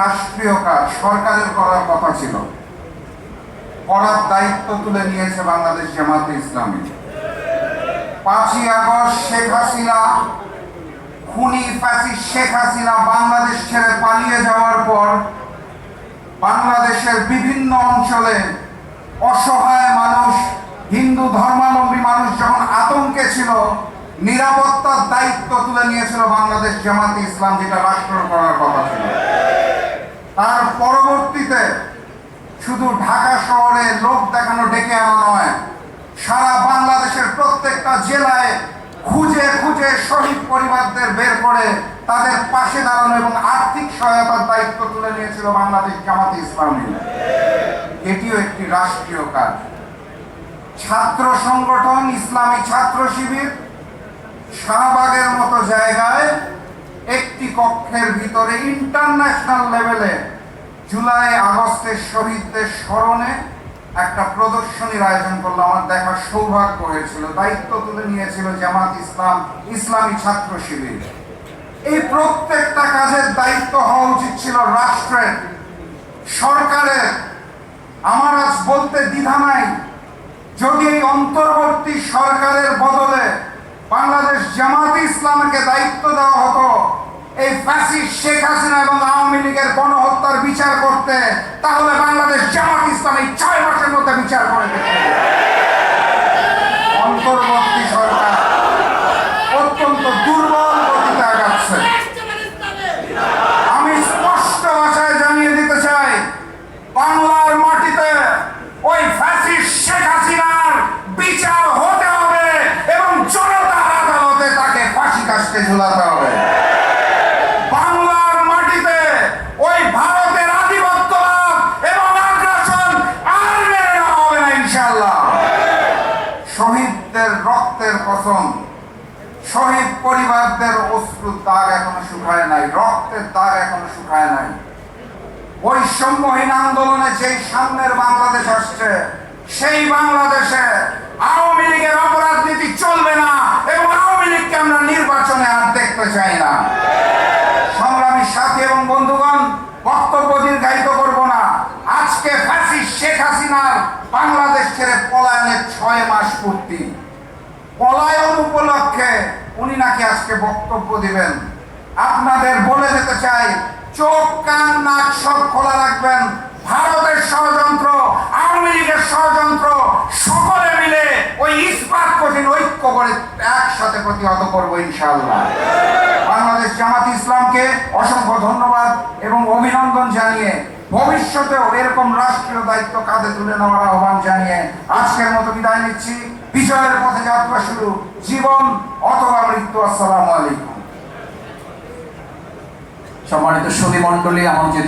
রাষ্ট্রীয় কাজ, সরকারের করার কথা ছিল। করার দায়িত্ব তুলে নিয়েছে বাংলাদেশ জামাতে ইসলামী। পাঁচই আগস্ট শেখ হাসিনা, খুনি ফ্যাসিস্ট শেখ হাসিনা বাংলাদেশ ছেড়ে পালিয়ে যাওয়ার পর বাংলাদেশের বিভিন্ন অঞ্চলে অসহায় মানুষ, হিন্দু ধর্মাবলম্বী মানুষ যখন আতঙ্কে ছিল, নিরাপত্তার দায়িত্ব তুলে নিয়েছিল বাংলাদেশ জামাতে ইসলাম, যেটা রাষ্ট্র করার কথা ছিল। তার পরবর্তীতে শুধু ঢাকা শহরে লোক দেখানো ডেকে আনা নয়, সারা বাংলাদেশের প্রত্যেকটা জেলায় খুঁজে খুঁজে শহীদ পরিবারদের বের করে তাদের পাশে দাঁড়ানো এবং আর্থিক সহায়তার দায়িত্ব তুলে নিয়েছিল বাংলাদেশ জামাতে ইসলামী। এটিও একটি রাষ্ট্রীয় কাজ। ছাত্র সংগঠন, ইসলামী ছাত্র শিবির, শাহবাগের মতো একটি কক্ষের ভিতরে ইন্টারন্যাশনাল লেভেলে জুলাই আগস্টের শহীদদের স্মরণে একটা প্রদর্শনীর আয়োজন করল। আমার দেখার সৌভাগ্য হয়েছিল। দায়িত্ব তুলে নিয়েছিল জামাত ইসলাম, ইসলামী ছাত্র শিবির। এই প্রত্যেকটা কাজের দায়িত্ব হওয়া উচিত ছিল রাষ্ট্রের, সরকারের। আমার আজ বলতে দ্বিধা নাই। যদি এই অন্তর্বর্তী সরকারের বদলে বাংলাদেশ জামাতে ইসলামকে দায়িত্ব দেওয়া এই ফ্যাসিস্ট শেখ হাসিনা এবং আওয়ামী লীগের গণহত্যার বিচার করতে, তাহলে বাংলাদেশ জামাত ইসলাম এই ছয় মাসের মধ্যে বিচার করে অন্তর্বর্তী সরকার অত্যন্ত দুর্বল গতিতে আগাচ্ছে আমি স্পষ্ট ভাষায় জানিয়ে দিতে চাই, বাংলার মাটিতে ওই ফ্যাসিস্ট শেখ হাসিনার বিচার হতে হবে এবং জনতার আদালতে তাকে ফাঁসি কাশতে ঝুলাতে হবে বাংলার মাটিতে ওই ভারতের আধিপত্যবাদ এবং আগ্রাসন আর মেনে নেওয়া হবে না ইনশাল্লাহ শহীদদের রক্তের কসম শহীদ পরিবারদের অশ্রুর দাগ এখনও শুকায় নাই, রক্তের দাগ এখনও শুকায় নাই। বৈষম্যহীন আন্দোলনে যেই সামনের বাংলাদেশ আসছে, সেই বাংলাদেশে আওয়ামী লীগের অপরাধ নীতি চলবে না এবং আওয়ামী লীগকে আমরা নির্বাচনে আর দেখতে চাই না। সংগ্রামী সাথী এবং বন্ধুগণ, বক্তব্য দীর্ঘায়িত করব না। আজকে ফ্যাসিস্ট শেখ হাসিনার বাংলাদেশ ছেড়ে পলায়নের ছয় মাস পূর্তি। পলায়ন উপলক্ষে উনি নাকি আজকে বক্তব্য দিবেন। আপনাদের বলে যেতে চাই, চোখ, কান, নাক সব খোলা রাখবেন। ভারতের ষড়যন্ত্র, আওয়ামী লীগের ষড়যন্ত্র, সকলে মিলে ওই ইস্পাত কঠিন ঐক্য করে একসাথে প্রতিহত করব ইনশাআল্লাহ। বাংলাদেশ জামাত ইসলামকে অসংখ্য ধন্যবাদ এবং অভিনন্দন জানিয়ে ভবিষ্যতেও এরকম রাষ্ট্রীয় দায়িত্ব কাঁধে তুলে নেওয়ার আহ্বান জানিয়ে আজকের মতো বিদায় নিচ্ছি। বিজয়ের পথে যাত্রা শুরু। জীবন অথবা মৃত্যু আসসালামু আলাইকুম। সম্মানিত সুদী মন্ডলী আমন্ত্রিত